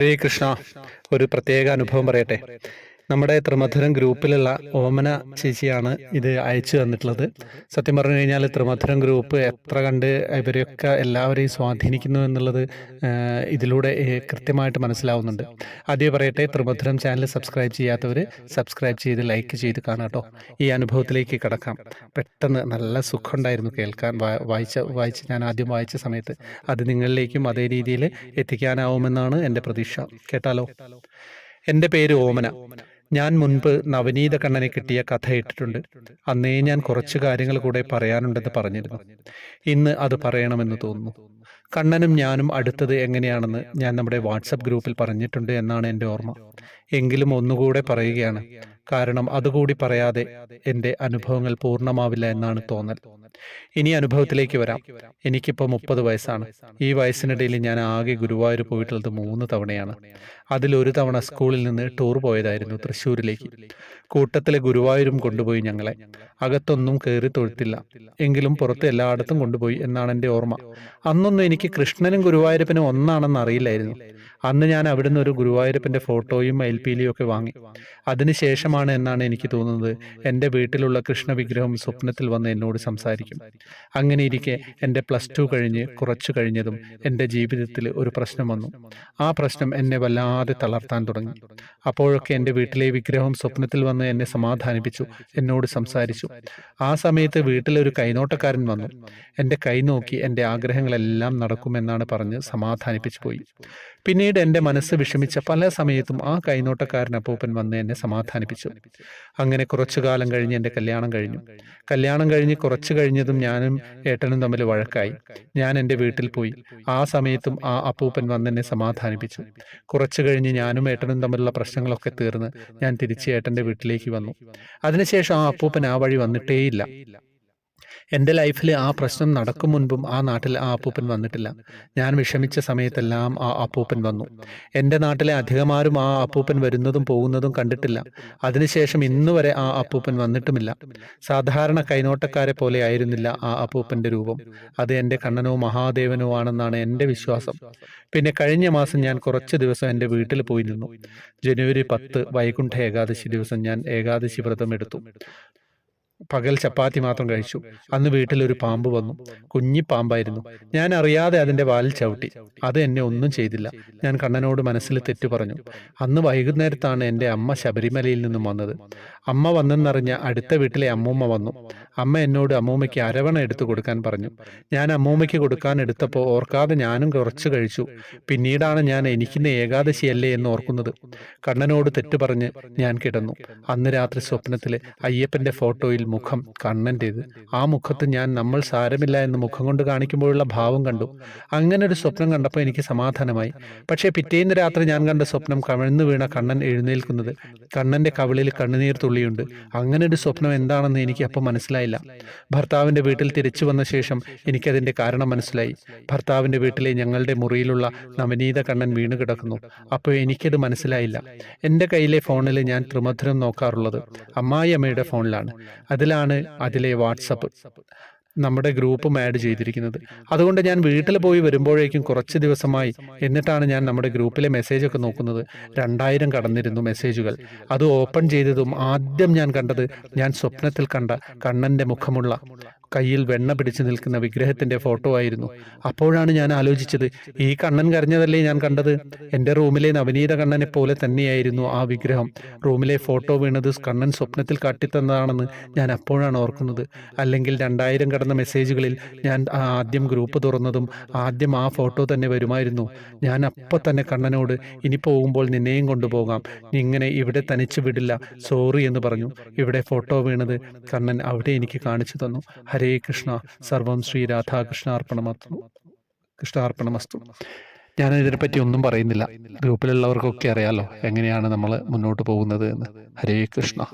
ഹരേ കൃഷ്ണ ഒരു പ്രത്യേക അനുഭവം പറയട്ടെ. നമ്മുടെ ത്രിമധുരം ഗ്രൂപ്പിലുള്ള ഓമന ചേച്ചിയാണ് ഇത് അയച്ചു തന്നിട്ടുള്ളത്. സത്യം പറഞ്ഞു കഴിഞ്ഞാൽ ത്രിമധുരം ഗ്രൂപ്പ് എത്ര കണ്ട് ഇവരെയൊക്കെ എല്ലാവരെയും സ്വാധീനിക്കുന്നു എന്നുള്ളത് ഇതിലൂടെ കൃത്യമായിട്ട് മനസ്സിലാവുന്നുണ്ട്. ആദ്യം പറയട്ടെ ത്രിമധുരം ചാനൽ സബ്സ്ക്രൈബ് ചെയ്യാത്തവർ സബ്സ്ക്രൈബ് ചെയ്ത് ലൈക്ക് ചെയ്ത് കാണാട്ടോ ഈ അനുഭവത്തിലേക്ക് കിടക്കാം. പെട്ടെന്ന് നല്ല സുഖമുണ്ടായിരുന്നു കേൾക്കാൻ. വായിച്ച വായിച്ച് ഞാൻ ആദ്യം വായിച്ച സമയത്ത് അത് നിങ്ങളിലേക്കും അതേ രീതിയിൽ എത്തിക്കാനാവുമെന്നാണ് എന്റെ പ്രതീക്ഷ. കേട്ടാലോ? എന്റെ പേര് ഓമന. ഞാൻ മുൻപ് നവനീത കണ്ണനെ കിട്ടിയ കഥ ഇട്ടിട്ടുണ്ട്. അന്നേ ഞാൻ കുറച്ച് കാര്യങ്ങൾ കൂടെ പറയാനുണ്ടെന്ന് പറഞ്ഞിരുന്നു. ഇന്ന് അത് പറയണമെന്ന് തോന്നുന്നു. കണ്ണനും ഞാനും അടുത്തത് എങ്ങനെയാണെന്ന് ഞാൻ നമ്മുടെ വാട്സപ്പ് ഗ്രൂപ്പിൽ പറഞ്ഞിട്ടുണ്ട് എന്നാണ് എന്റെ ഓർമ്മ. എങ്കിലും ഒന്നുകൂടെ പറയുകയാണ്. കാരണം അതുകൂടി പറയാതെ എന്റെ അനുഭവങ്ങൾ പൂർണമാവില്ല എന്നാണ് തോന്നൽ. ഇനി അനുഭവത്തിലേക്ക് വരാം. എനിക്കിപ്പോൾ മുപ്പത് വയസ്സാണ്. ഈ വയസ്സിനിടയിൽ ഞാൻ ആകെ ഗുരുവായൂർ പോയിട്ടുള്ളത് മൂന്ന് തവണയാണ്. അതിലൊരു തവണ സ്കൂളിൽ നിന്ന് ടൂർ പോയതായിരുന്നു തൃശ്ശൂരിലേക്ക്. കൂട്ടത്തിലെ ഗുരുവായൂരും കൊണ്ടുപോയി ഞങ്ങളെ. അകത്തൊന്നും കയറി തൊഴുത്തില്ല. എങ്കിലും പുറത്ത് എല്ലായിടത്തും കൊണ്ടുപോയി എന്നാണ് എന്റെ ഓർമ്മ. അന്നൊന്നും എനിക്ക് കൃഷ്ണനും ഗുരുവായൂരപ്പനും ഒന്നാണെന്ന് അറിയില്ലായിരുന്നു. അന്ന് ഞാൻ അവിടുന്ന് ഒരു ഗുരുവായൂരപ്പന്റെ ഫോട്ടോയും മയിൽപീലിയും ഒക്കെ വാങ്ങി. അതിനുശേഷമാണ് എന്നാണ് എനിക്ക് തോന്നുന്നത്. എന്റെ വീട്ടിലുള്ള കൃഷ്ണ വിഗ്രഹം സ്വപ്നത്തിൽ വന്ന് എന്നോട് സംസാരിക്കും. അങ്ങനെ ഇരിക്കെ എന്റെ പ്ലസ് ടു കഴിഞ്ഞ് കുറച്ചു കഴിഞ്ഞതും എന്റെ ജീവിതത്തിൽ ഒരു പ്രശ്നം വന്നു. ആ പ്രശ്നം എന്നെ വല്ലാതെ തളർത്താൻ തുടങ്ങി. അപ്പോഴൊക്കെ എന്റെ വീട്ടിലെ വിഗ്രഹം സ്വപ്നത്തിൽ വന്ന് എന്നെ സമാധാനിപ്പിച്ചു എന്നോട് സംസാരിച്ചു. ആ സമയത്ത് വീട്ടിലൊരു കൈനോട്ടക്കാരൻ വന്നു. എന്റെ കൈ നോക്കി എന്റെ ആഗ്രഹങ്ങളെല്ലാം നടക്കുമെന്നാണ് പറഞ്ഞ് സമാധാനിപ്പിച്ചു പോയി. പിന്നീട് എന്റെ മനസ്സ് വിഷമിച്ച പല സമയത്തും ആ കൈനോട്ടക്കാരൻ അപ്പൂപ്പൻ വന്ന് എന്നെ സമാധാനിപ്പിച്ചു. അങ്ങനെ കുറച്ചു കാലം കഴിഞ്ഞ് എന്റെ കല്യാണം കഴിഞ്ഞു. കല്യാണം കഴിഞ്ഞ് കുറച്ചു കഴിഞ്ഞതും ഞാനും ഏട്ടനും തമ്മിൽ വഴക്കായി. ഞാൻ എന്റെ വീട്ടിൽ പോയി. ആ സമയത്തും ആ അപ്പൂപ്പൻ വന്ന് എന്നെ സമാധാനിപ്പിച്ചു. കുറച്ചു കഴിഞ്ഞ് ഞാനും ഏട്ടനും തമ്മിലുള്ള പ്രശ്നങ്ങളൊക്കെ തീർന്ന് ഞാൻ തിരിച്ച് ഏട്ടന്റെ വീട്ടിലേക്ക് വന്നു. അതിനുശേഷം ആ അപ്പൂപ്പൻ ആ വഴി വന്നിട്ടേയില്ല. എന്റെ ലൈഫിൽ ആ പ്രശ്നം നടക്കും മുൻപും ആ നാട്ടിൽ ആ അപ്പൂപ്പൻ വന്നിട്ടില്ല. ഞാൻ വിഷമിച്ച സമയത്തെല്ലാം ആ അപ്പൂപ്പൻ വന്നു. എന്റെ നാട്ടിലെ അധികമാരും ആ അപ്പൂപ്പൻ വരുന്നതും പോകുന്നതും കണ്ടിട്ടില്ല. അതിനുശേഷം ഇന്നുവരെ ആ അപ്പൂപ്പൻ വന്നിട്ടുമില്ല. സാധാരണ കൈനോട്ടക്കാരെ പോലെ ആയിരുന്നില്ല ആ അപ്പൂപ്പന്റെ രൂപം. അത് എന്റെ കണ്ണനോ മഹാദേവനോ ആണെന്നാണ് എന്റെ വിശ്വാസം. പിന്നെ കഴിഞ്ഞ മാസം ഞാൻ കുറച്ച് ദിവസം എന്റെ വീട്ടിൽ പോയി നിന്നു. ജനുവരി പത്ത് വൈകുണ്ഠ ഏകാദശി ദിവസം ഞാൻ ഏകാദശി വ്രതം എടുത്തു. പകൽ ചപ്പാത്തി മാത്രം കഴിച്ചു. അന്ന് വീട്ടിലൊരു പാമ്പ് വന്നു. കുഞ്ഞി പാമ്പായിരുന്നു. ഞാൻ അറിയാതെ അതിന്റെ വാലിൽ ചവിട്ടി. അത് എന്നെ ഒന്നും ചെയ്തില്ല. ഞാൻ കണ്ണനോട് മനസ്സിൽ തെറ്റു പറഞ്ഞു. അന്ന് വൈകുന്നേരത്താണ് എന്റെ അമ്മ ശബരിമലയിൽ നിന്നും വന്നത്. അമ്മ വന്നെന്നറിഞ്ഞ അടുത്ത വീട്ടിലെ അമ്മൂമ്മ വന്നു. അമ്മ എന്നോട് അമ്മൂമ്മയ്ക്ക് അരവണ എടുത്തു കൊടുക്കാൻ പറഞ്ഞു. ഞാൻ അമ്മൂമ്മയ്ക്ക് കൊടുക്കാൻ എടുത്തപ്പോൾ ഓർക്കാതെ ഞാനും കുറച്ച് കഴിച്ചു. പിന്നീടാണ് ഞാൻ എനിക്കിന്ന് ഏകാദശിയല്ലേ എന്ന് ഓർക്കുന്നത്. കണ്ണനോട് തെറ്റു പറഞ്ഞ് ഞാൻ കിടന്നു. അന്ന് രാത്രി സ്വപ്നത്തിൽ അയ്യപ്പന്റെ ഫോട്ടോയിൽ മുഖം കണ്ണന്റേത് ആ മുഖത്ത് ഞാൻ നമ്മൾ സാരമില്ല എന്ന് മുഖം കൊണ്ട് കാണിക്കുമ്പോഴുള്ള ഭാവം കണ്ടു. അങ്ങനെ ഒരു സ്വപ്നം കണ്ടപ്പോൾ എനിക്ക് സമാധാനമായി. പക്ഷേ പിറ്റേന്ന് രാത്രി ഞാൻ കണ്ട സ്വപ്നം കവിഴ്ന്നു വീണ കണ്ണൻ എഴുന്നേൽക്കുന്നത്. കണ്ണന്റെ കവിളിൽ കണ്ണുനീർ തുള്ളിയുണ്ട്. അങ്ങനെ ഒരു സ്വപ്നം എന്താണെന്ന് എനിക്ക് അപ്പം മനസ്സിലായില്ല. ഭർത്താവിന്റെ വീട്ടിൽ തിരിച്ചു വന്ന ശേഷം എനിക്കതിന്റെ കാരണം മനസ്സിലായി. ഭർത്താവിന്റെ വീട്ടിലെ ഞങ്ങളുടെ മുറിയിലുള്ള നവനീത കണ്ണൻ വീണ് കിടക്കുന്നു. അപ്പോൾ എനിക്കത് മനസ്സിലായില്ല. എന്റെ കയ്യിലെ ഫോണിൽ ഞാൻ ത്രിമധുരം നോക്കാറുള്ളത് അമ്മായി അമ്മയുടെ ഫോണിലാണ് അതിലാണ് അതിലെ വാട്സപ്പ് നമ്മുടെ ഗ്രൂപ്പും ആഡ് ചെയ്തിരിക്കുന്നത്. അതുകൊണ്ട് ഞാൻ വീട്ടിൽ പോയി വരുമ്പോഴേക്കും കുറച്ച് ദിവസമായി എന്നിട്ടാണ് ഞാൻ നമ്മുടെ ഗ്രൂപ്പിലെ മെസ്സേജ് ഒക്കെ നോക്കുന്നത്. രണ്ടായിരം കടന്നിരുന്നു മെസ്സേജുകൾ അത് ഓപ്പൺ ചെയ്തതും ആദ്യം ഞാൻ കണ്ടത് ഞാൻ സ്വപ്നത്തിൽ കണ്ട കണ്ണന്റെ മുഖമുള്ള കയ്യിൽ വെണ്ണ പിടിച്ചു നിൽക്കുന്ന വിഗ്രഹത്തിന്റെ ഫോട്ടോ ആയിരുന്നു. അപ്പോഴാണ് ഞാൻ ആലോചിച്ചത് ഈ കണ്ണൻ കരഞ്ഞതല്ലേ ഞാൻ കണ്ടത്? എന്റെ റൂമിലെ നവനീത കണ്ണനെ പോലെ തന്നെയായിരുന്നു ആ വിഗ്രഹം. റൂമിലെ ഫോട്ടോ വീണത് കണ്ണൻ സ്വപ്നത്തിൽ കാട്ടിത്തന്നതാണെന്ന് ഞാൻ അപ്പോഴാണ് ഓർക്കുന്നത്. അല്ലെങ്കിൽ രണ്ടായിരം കടന്ന മെസ്സേജുകളിൽ ഞാൻ ആദ്യം ഗ്രൂപ്പ് തുറന്നതും ആദ്യം ആ ഫോട്ടോ തന്നെ വരുമായിരുന്നു. ഞാൻ അപ്പോൾ തന്നെ കണ്ണനോട് ഇനി പോകുമ്പോൾ നിന്നെയും കൊണ്ടുപോകാം. ഇങ്ങനെ ഇവിടെ തനിച്ച് വിടില്ല. സോറി എന്ന് പറഞ്ഞു. ഇവിടെ ഫോട്ടോ വീണത് കണ്ണൻ അവിടെ എനിക്ക് കാണിച്ചു തന്നു. ഹരേ കൃഷ്ണ സർവം ശ്രീ രാധാകൃഷ്ണാർപ്പണമസ്തു. കൃഷ്ണാർപ്പണമസ്തു. ഞാൻ ഇതിനെപ്പറ്റി ഒന്നും പറയുന്നില്ല. ഗ്രൂപ്പിലുള്ളവർക്കൊക്കെ അറിയാലോ എങ്ങനെയാണ് നമ്മൾ മുന്നോട്ട് പോകുന്നത് എന്ന്. ഹരേ കൃഷ്ണ.